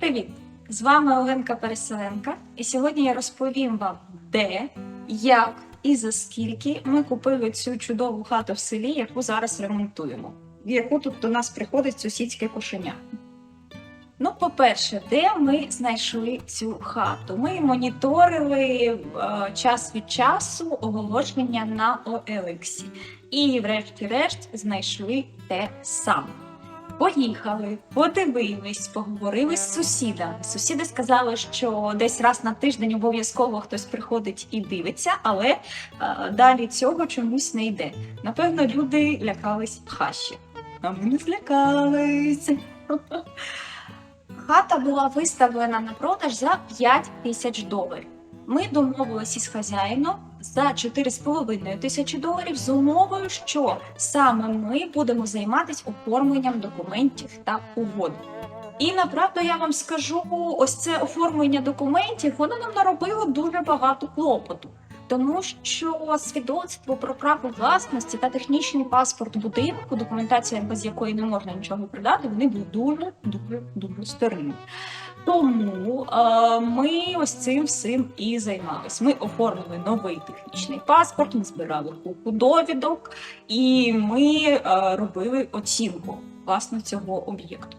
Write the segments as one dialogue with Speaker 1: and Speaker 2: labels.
Speaker 1: Привіт! З вами Оленка Переселенка, і сьогодні я розповім вам, де, як і за скільки ми купили цю чудову хату в селі, яку зараз ремонтуємо, в яку тут до нас приходить сусідське кошеня. Ну, по-перше, де ми знайшли цю хату? Ми моніторили е, час від часу оголошення на OLX. І, врешті-решт, знайшли те саме. Поїхали, подивились, поговорили з сусідами. Сусіди сказали, що десь раз на тиждень обов'язково хтось приходить і дивиться, але е, далі цього чомусь не йде. Напевно, люди лякались хащі. А ми не злякались. Хата була виставлена на продаж за 5 тисяч доларів. Ми домовилися із хазяїном за 4,5 тисячі доларів з умовою, що саме ми будемо займатися оформленням документів та угод. І направду я вам скажу, ось це оформлення документів, воно нам наробило дуже багато клопоту. Тому що свідоцтво про право власності та технічний паспорт будинку, документація без якої не можна нічого продати, вони були дуже дуже дуже старими. Тому е, ми ось цим всім і займалися. Ми оформили новий технічний паспорт, ми збирали купу довідок, і ми е, робили оцінку власне цього об'єкту.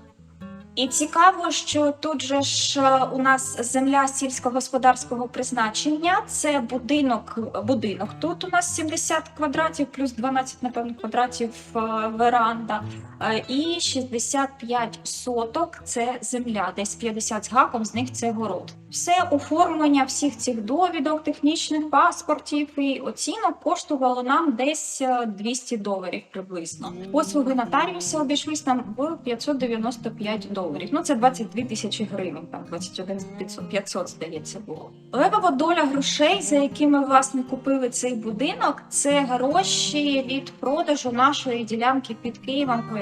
Speaker 1: І цікаво, що тут же ж е, у нас земля сільськогосподарського призначення. Це будинок. Будинок тут у нас 70 квадратів, плюс 12, напевно, квадратів е, веранда. Е, І 65 соток це земля, десь 50 з гаком, з них це город. Все оформлення всіх цих довідок, технічних паспортів і оцінок коштувало нам десь е, 200 доларів приблизно. Послуги нотаріуса обійшлись нам в 595 доларів. Ну це 22 тисячі гривень, там 21 500, 500, здається, було. Левова доля грошей, за які ми власне купили цей будинок, це гроші від продажу нашої ділянки під Києвом, про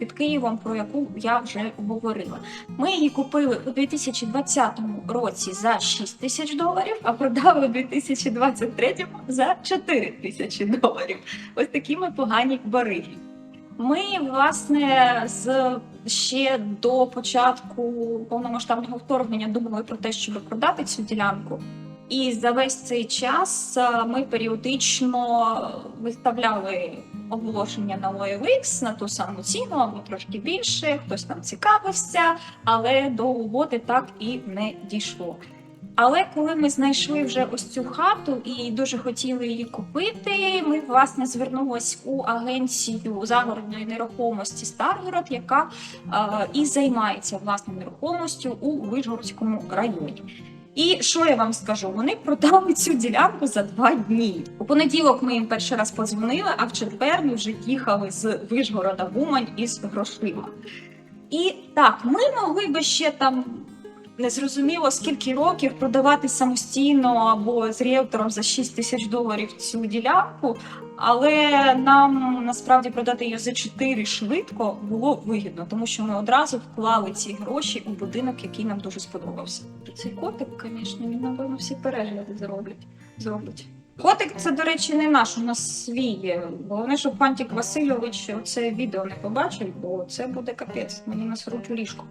Speaker 1: під Києвом, про яку я вже говорила. Ми її купили у 2020 році за 6 тисяч доларів, а продали у 2023 за 4 тисячі доларів. Ось такі ми погані бариги. Ми, власне, з ще до початку повномасштабного вторгнення думали про те, щоб продати цю ділянку. І за весь цей час е, ми періодично виставляли оголошення на OLX на ту саму ціну, або трошки більше, хтось там цікавився, але до угоди так і не дійшло. Але коли ми знайшли вже ось цю хату і дуже хотіли її купити, ми власне звернулись у агенцію загородної нерухомості Старгород, яка е, і займається власне нерухомістю у Вижгородському районі. І що я вам скажу? Вони продали цю ділянку за два дні. У понеділок ми їм перший раз подзвонили, а в четвер ми вже їхали з Вижгорода в Умань із грошима. І так, ми могли би ще там незрозуміло скільки років продавати самостійно або з ріелтором за 6 тисяч доларів цю ділянку, але нам насправді продати її за 4 швидко було вигідно, тому що ми одразу вклали ці гроші у будинок, який нам дуже сподобався. Цей котик, звісно, він напевно всі перегляди зроблять. зробить. Котик, це, до речі, не наш, у нас свій є. Головне, щоб Фантік Васильович це відео не побачив, бо це буде капець. Мені насруть у ліжко.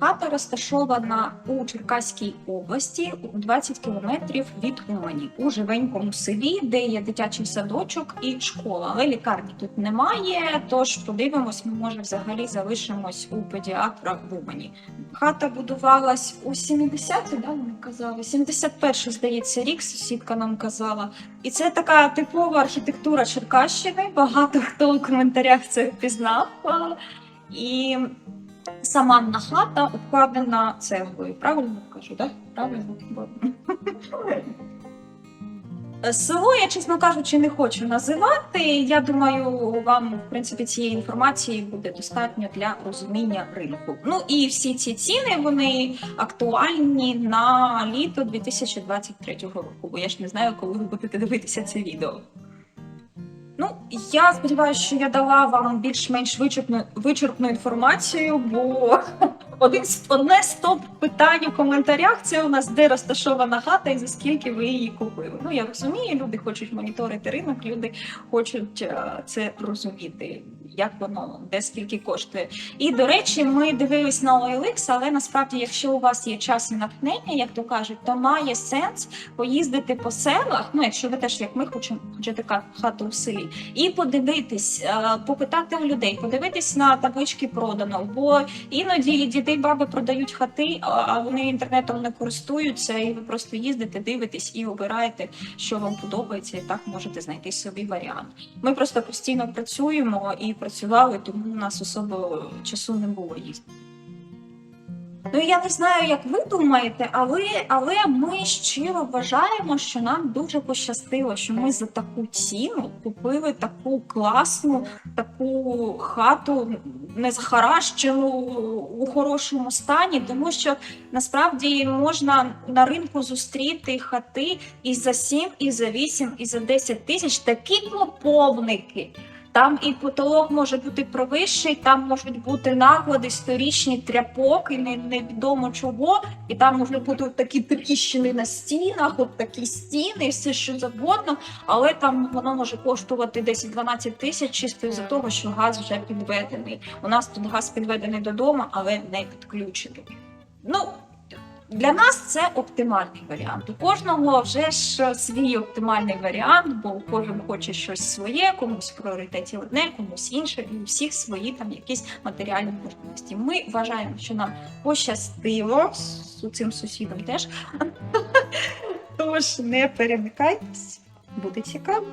Speaker 1: Хата розташована у Черкаській області, у 20 кілометрів від Умані, у живенькому селі, де є дитячий садочок і школа. Але лікарні тут немає. Тож подивимось, ми може взагалі залишимось у педіатра в Умані. Хата будувалась у 70-ті, да, вони казали. 71 здається, рік сусідка нам казала. І це така типова архітектура Черкащини. Багато хто у коментарях це впізнав. І сама хата обкладена цеглою. Правильно кажу, так? Правильно. Село я, чесно кажучи, не хочу називати. Я думаю, вам в принципі цієї інформації буде достатньо для розуміння ринку. Ну і всі ці ціни вони актуальні на літо 2023 року. Бо я ж не знаю, коли ви будете дивитися це відео. Я сподіваюся, що я дала вам більш-менш вичерпну, вичерпну інформацію, бо один з- одне з топ питань у коментарях. Це у нас де розташована хата і за скільки ви її купили. Ну я розумію, люди хочуть моніторити ринок, люди хочуть е, це розуміти, як воно, де скільки коштує. І до речі, ми дивились на OLX, але насправді, якщо у вас є час і натхнення, як то кажуть, то має сенс поїздити по селах. Ну, якщо ви теж як ми хочемо хочете ка- хату в селі, і подивитись, е, попитати у людей, подивитись на таблички продано. Бо іноді діти, баби продають хати, а вони інтернетом не користуються, і ви просто їздите, дивитесь і обираєте, що вам подобається, і так можете знайти собі варіант. Ми просто постійно працюємо і працювали, тому у нас особо часу не було їздити. Ну я не знаю, як ви думаєте, але, але ми щиро вважаємо, що нам дуже пощастило, що ми за таку ціну купили таку класну, таку хату незахаращену у хорошому стані, тому що насправді можна на ринку зустріти хати і за 7, і за 8, і за 10 тисяч такі клоповники. Там і потолок може бути провищий, там можуть бути наклади, сторічні тряпок, і не, невідомо чого. І там можуть бути такі тріщини на стінах, от такі стіни, все що завгодно. Але там воно може коштувати 10-12 тисяч чисто із-за того, що газ вже підведений. У нас тут газ підведений додому, але не підключений. Ну, для нас це оптимальний варіант. У кожного вже ж свій оптимальний варіант, бо кожен хоче щось своє, комусь в пріоритеті одне, комусь інше, і у всіх свої там якісь матеріальні можливості. Ми вважаємо, що нам пощастило з цим сусідом теж. Тож не перемикайтесь, буде цікаво.